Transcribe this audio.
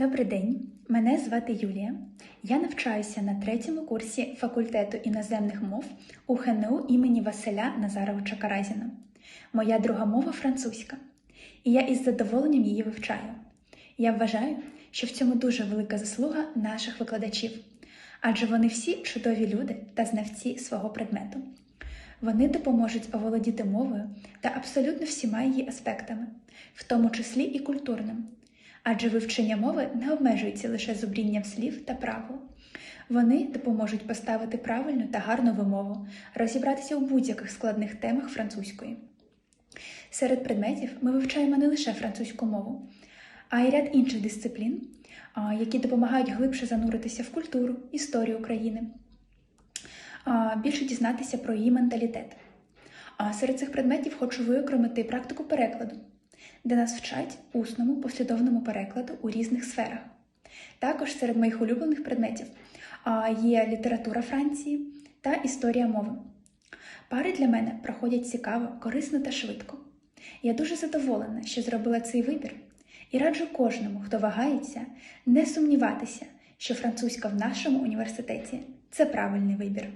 Добрий день, мене звати Юлія. Я навчаюся на третьому курсі факультету іноземних мов у ХНУ імені Василя Назаровича Каразіна. Моя друга мова французька, і я із задоволенням її вивчаю. Я вважаю, що в цьому дуже велика заслуга наших викладачів, адже вони всі чудові люди та знавці свого предмету. Вони допоможуть оволодіти мовою та абсолютно всіма її аспектами, в тому числі і культурним. Адже вивчення мови не обмежується лише зубрінням слів та правил. Вони допоможуть поставити правильну та гарну вимову, розібратися у будь-яких складних темах французької. Серед предметів ми вивчаємо не лише французьку мову, а й ряд інших дисциплін, які допомагають глибше зануритися в культуру, історію України, більше дізнатися про її менталітет. А серед цих предметів хочу виокремити практику перекладу, де нас вчать усному послідовному перекладу у різних сферах. Також серед моїх улюблених предметів є література Франції та історія мови. Пари для мене проходять цікаво, корисно та швидко. Я дуже задоволена, що зробила цей вибір, і раджу кожному, хто вагається, не сумніватися, що французька в нашому університеті це правильний вибір.